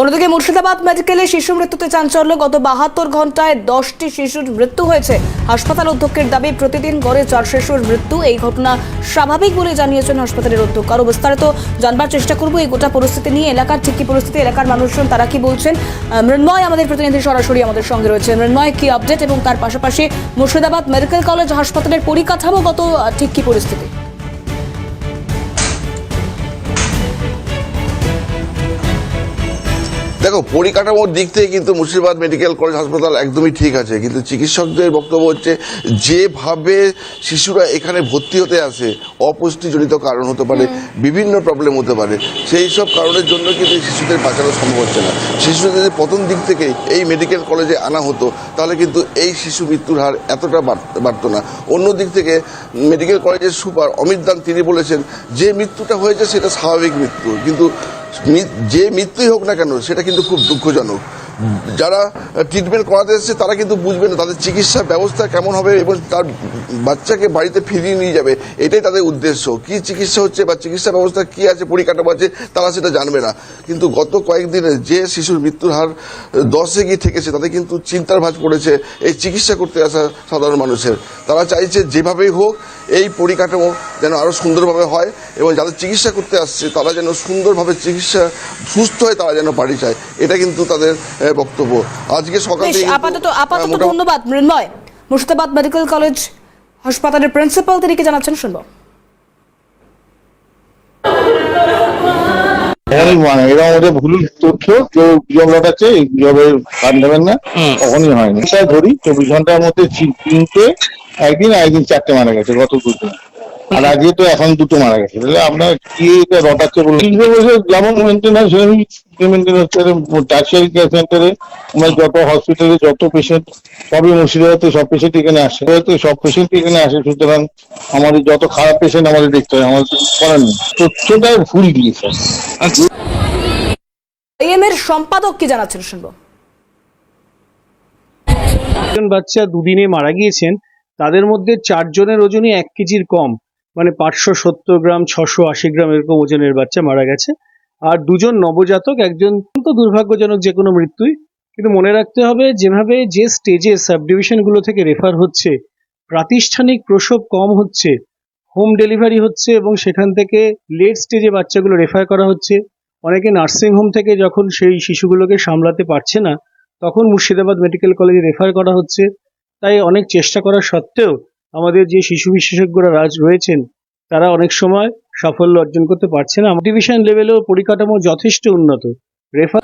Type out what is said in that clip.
অন্যদিকে মুর্শিদাবাদ মেডিকেলে শিশু মৃত্যুতে চাঞ্চল্য। গত বাহাত্তর ঘন্টায় দশটি শিশুর মৃত্যু হয়েছে। হাসপাতাল অধ্যক্ষের দাবি, প্রতিদিন গড়ে চার শিশুর মৃত্যু। এই ঘটনা স্বাভাবিক বলে জানিয়েছেন হাসপাতালের অধ্যক্ষ। আরও বিস্তারিত জানবার চেষ্টা করব এই গোটা পরিস্থিতি নিয়ে। এলাকার ঠিক কি পরিস্থিতি? এলাকার মানুষজন তারা কি বলছেন? মৃন্ময় আমাদের প্রতিনিধি সরাসরি আমাদের সঙ্গে রয়েছে। মৃন্ময়, কি আপডেট? এবং তার পাশাপাশি মুর্শিদাবাদ মেডিকেল কলেজ হাসপাতালের পরিকাঠামোগত ঠিক কি পরিস্থিতি? দেখো, পরিকাঠামোর দিক থেকে কিন্তু মুর্শিদাবাদ মেডিকেল কলেজ হাসপাতাল একদমই ঠিক আছে, কিন্তু চিকিৎসকদের বক্তব্য হচ্ছে যেভাবে শিশুরা এখানে ভর্তি হতে আসে, অপুষ্টিজনিত কারণ হতে পারে, বিভিন্ন প্রবলেম হতে পারে, সেই সব কারণের জন্য কিন্তু শিশুদের বাঁচানো সম্ভব হচ্ছে না। শিশুদের যদি প্রথম দিক থেকেই এই মেডিকেল কলেজে আনা হতো, তাহলে কিন্তু এই শিশু মৃত্যুর হার এতটা বাড়- বাড়তো না। অন্য দিক থেকে মেডিকেল কলেজের সুপার অমিত দান তিনি বলেছেন, যে মৃত্যুটা হয়েছে সেটা স্বাভাবিক মৃত্যু, কিন্তু যে মৃত্যুই হোক না কেন সেটা কিন্তু খুব দুঃখজনক। যারা ট্রিটমেন্ট করাতে এসেছে, তারা কিন্তু বুঝবে না তাদের চিকিৎসা ব্যবস্থা কেমন হবে এবং তার বাচ্চাকে বাড়িতে ফিরিয়ে নিয়ে যাবে। এটাই তাদের উদ্দেশ্য। কি চিকিৎসা হচ্ছে বা চিকিৎসা ব্যবস্থা কি আছে, পরিকাঠামো আছে, তারা সেটা জানবে না। কিন্তু গত কয়েকদিনে যে শিশুর মৃত্যুর হার দশে গিয়ে ঠেকেছে তাদের কিন্তু চিন্তার ভাঁজ পড়েছে এই চিকিৎসা করতে আসা সাধারণ মানুষের। তারা চাইছে যেভাবেই হোক, এই পরিকাঠামো যেন আরও সুন্দরভাবে হয় এবং যাদের চিকিৎসা করতে আসছে, তারা যেন সুন্দরভাবে চিকিৎসা সুস্থ হয়ে, তারা যেন বাড়ি যায়। এটা কিন্তু তাদের বক্তব্য। আজকে সকালে আপাতত আপাতত ধন্যবাদ মৃন্ময়। মুর্শিদাবাদ মেডিকেল কলেজ হাসপাতালের প্রিন্সিপাল তিনি কি জানাচ্ছেন? শুনব। মানে ভুল তথ্য কেউ গুজব এই গুজবের কান দেবেন না কখনই হয়নি। তাই ধরি চব্বিশ ঘণ্টার মধ্যে তিনটে একদিন আর একদিন চারটে মারা গেছে গত দুদিন। আর আজকে তো এখন দুটো মারা গেছে। তাহলে আপনার কি এটা রটাচ্ছে বলুন? তিনটে বসে যেমন মেনটেন্যান্স মেনটেন্যান্স টার্সিয়ারি কেয়ার সেন্টারে আমরা যত হসপিটালে যত পেশেন্ট সবই মুর্শিদাবাদে সব পেশেন্ট এখানে আসে। সব পেশেন্ট এখানে আসে সুতরাং আমাদের যত খারাপ পেশেন্ট আমাদের দেখতে হয় আমাদের করার নেই। তথ্যটা ভুল দিয়েছে। এম এর সম্পাদক কি জানাচ্ছেন শুনব। একজন বাচ্চা দুদিনে মারা গিয়েছেন তাদের মধ্যে চারজনের ওজনই এক কেজির কম। মানে পাঁচশো সত্তর গ্রাম, ছশো আশি গ্রাম এরকম ওজনের বাচ্চা মারা গেছে। আর দুজন নবজাতক, একজন তো দুর্ভাগ্যজনক যে কোনো মৃত্যুই। কিন্তু মনে রাখতে হবে, যেভাবে যে স্টেজে সাবডিভিশনগুলো থেকে রেফার হচ্ছে, প্রাতিষ্ঠানিক প্রসব কম হচ্ছে হোম ডেলিভারি হচ্ছে এবং সেখান থেকে লেট স্টেজে বাচ্চাগুলো রেফার করা হচ্ছে, অনেকে নার্সিং হোম থেকে যখন সেই শিশুগুলোকে সামলাতে পারছে না, তখন মুর্শিদাবাদ মেডিকেল কলেজে রেফার করা হচ্ছে। তাই অনেক চেষ্টা করা সত্ত্বেও আমাদের যে শিশু বিশেষজ্ঞরা রাজ রয়েছেন, তারা অনেক সময় সাফল্য অর্জন করতে পারছে না। মোটিভেশন লেভেলেও পরিকাঠামো যথেষ্ট উন্নত। রেফার